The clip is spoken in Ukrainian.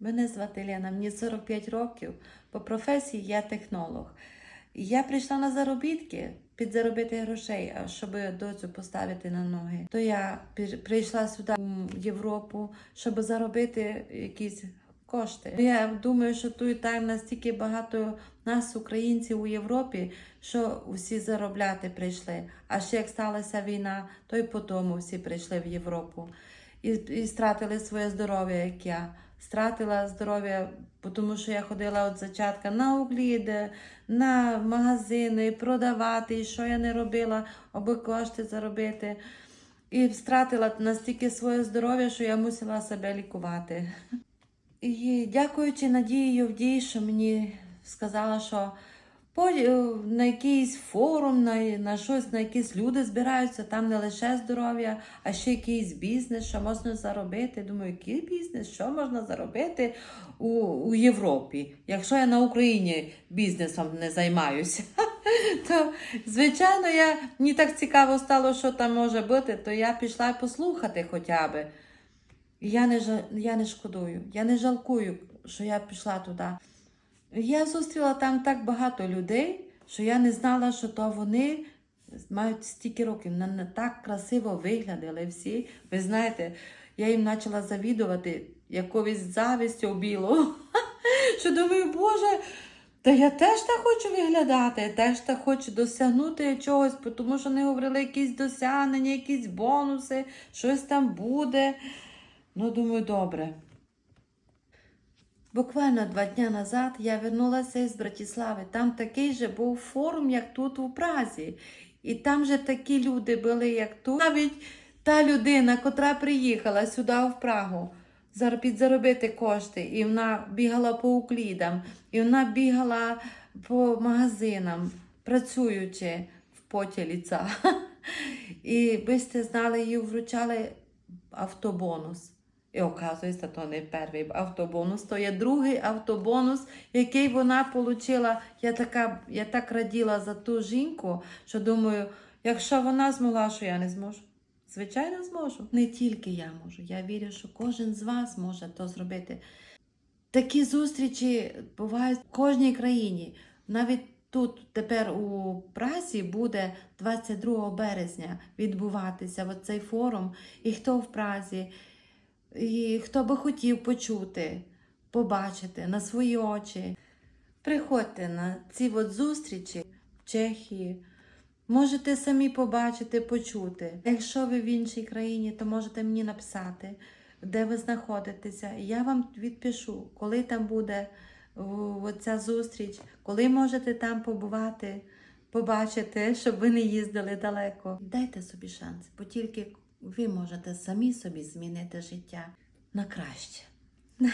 Мене звати Лена, мені 45 років. По професії я технолог. Я прийшла на заробітки підзаробити грошей, щоб доцю поставити на ноги. То я прийшла сюди в Європу, щоб заробити якісь кошти. Я думаю, що тут там настільки багато нас, українців у Європі, що всі заробляти прийшли. А ще як сталася війна, то й по тому всі прийшли в Європу і, і стратили своє здоров'я, як я. Стратила здоров'я, тому що я ходила от зачатка на угліди, на магазини, продавати, і що я не робила, аби кошти заробити. І втратила настільки своє здоров'я, що я мусила себе лікувати. І дякуючи Надії Йовдій, що мені сказала, що на якийсь форум, на, на щось, на якісь люди збираються, там не лише здоров'я, а ще якийсь бізнес, що можна заробити. Думаю, який бізнес, що можна заробити у, у Європі, якщо я на Україні бізнесом не займаюся. То, звичайно, я, мені так цікаво стало, що там може бути, то я пішла послухати хоча б. Я не, я не шкодую, я не жалкую, що я пішла туди. Я зустріла там так багато людей, що я не знала, що то вони мають стільки років, на так красиво виглядали всі. Ви знаєте, я їм почала завідувати якоюсь завістю білу. Що думаю, Боже, та я теж так хочу виглядати, теж так хочу досягнути чогось, тому що вони говорили якісь досягнення, якісь бонуси, щось там буде. Ну, думаю, добре. Буквально два дні назад я вернулася із Братислави. Там такий же був форум, як тут у Празі. І там же такі люди були, як тут. Навіть та людина, котра приїхала сюди в Прагу зар- підзаробити кошти, і вона бігала по уклідам, і вона бігала по магазинам, працюючи в поті ліца. І ви сте знали, їй вручали автобонус. І оказується, то не перший автобонус, то є другий автобонус, який вона отримала. Я, така, я так раділа за ту жінку, що думаю, якщо вона змогла, що я не зможу. Звичайно, зможу. Не тільки я можу. Я вірю, що кожен з вас може то зробити. Такі зустрічі бувають в кожній країні. Навіть тут тепер у Празі буде 22 березня відбуватися цей форум. І хто в Празі, і хто би хотів почути, побачити на свої очі. Приходьте на ці от зустрічі в Чехії. Можете самі побачити, почути. Якщо ви в іншій країні, то можете мені написати, де ви знаходитеся. Я вам відпишу, коли там буде о, оця зустріч, коли можете там побувати, побачити, щоб ви не їздили далеко. Дайте собі шанс, бо тільки ви можете самі собі змінити життя на краще.